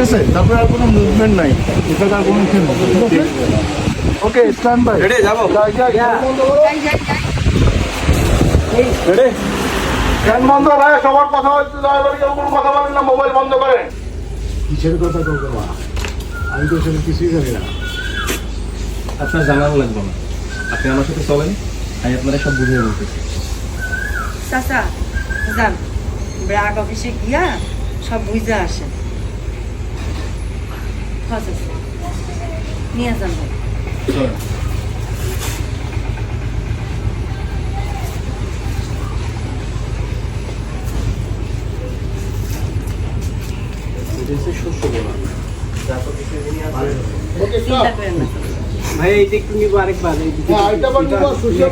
থাকার কোনো ইচ্ছে নেই। ঠিক আছে ওকে স্ট্যান্ড বাই রেডি যাব? করো রেডি ফ্যান বন্ধ ভাই সবার কথা হচ্ছে কেউ কোনো কথা বলেন না মোবাইল বন্ধ করেন। কিসের কথা করব মা? আমি তো সেটা কিছুই জানি না। আপনার জানানো লাগবে না। আপনি আমার সাথে চলেন আমি আপনারা সব বুঝিয়ে বলতেছি চাচা যান। ব্রাক অফিসে গিয়া সব বুঝে আসেন। Pazartesi. Niye zandın? Sonra. Dedesi şu şu bana. Hayır, tek mübarek bana. Hayır, tek mübarek bana.